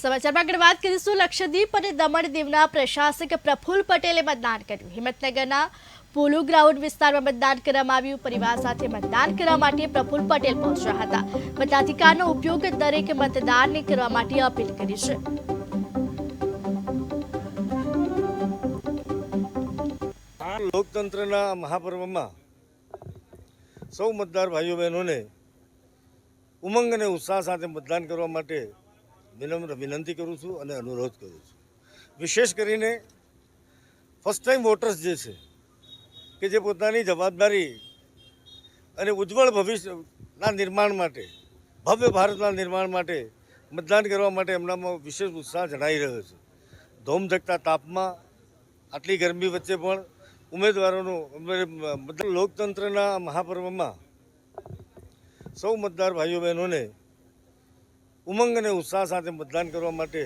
સમાચારમાં આગળ વાત કરીશું. લક્ષદ્વીપ અને દમણ દીવના પ્રશાસક પ્રફુલ પટેલે મતદાન કર્યું. હિંમતનગરના પોલો ગ્રાઉન્ડ વિસ્તારમાં મતદાન કરવામાં આવ્યું. પરિવાર સાથે મતદાન કરવા માટે પ્રફુલ પટેલ પહોંચ્યા હતા. મતાધિકારનો ઉપયોગ દરેક મતદારને કરવા માટે અપીલ કરી છે. લોકતંત્રના મહાપર્વમાં સૌ મતદાર ભાઈઓ બહેનોને ઉમંગ અને ઉત્સાહ સાથે મતદાન કરવા માટે વિનમ્ર વિનંતી કરું છું અને અનુરોધ કરું છું. વિશેષ કરીને ફર્સ્ટ ટાઈમ વોટર્સ જે છે, કે જે પોતાની જવાબદારી અને ઉજ્જવળ ભવિષ્યના નિર્માણ માટે, ભવ્ય ભારતના નિર્માણ માટે મતદાન કરવા માટે એમનામાં વિશેષ ઉત્સાહ જણાઈ રહ્યો છે. ધોમધકતા તાપમાં, આટલી ગરમી વચ્ચે પણ ઉમેદવારોનું લોકતંત્રના મહાપર્વમાં સૌ મતદાર ભાઈઓ બહેનોને ઉમંગ અને ઉત્સાહ સાથે મતદાન કરવા માટે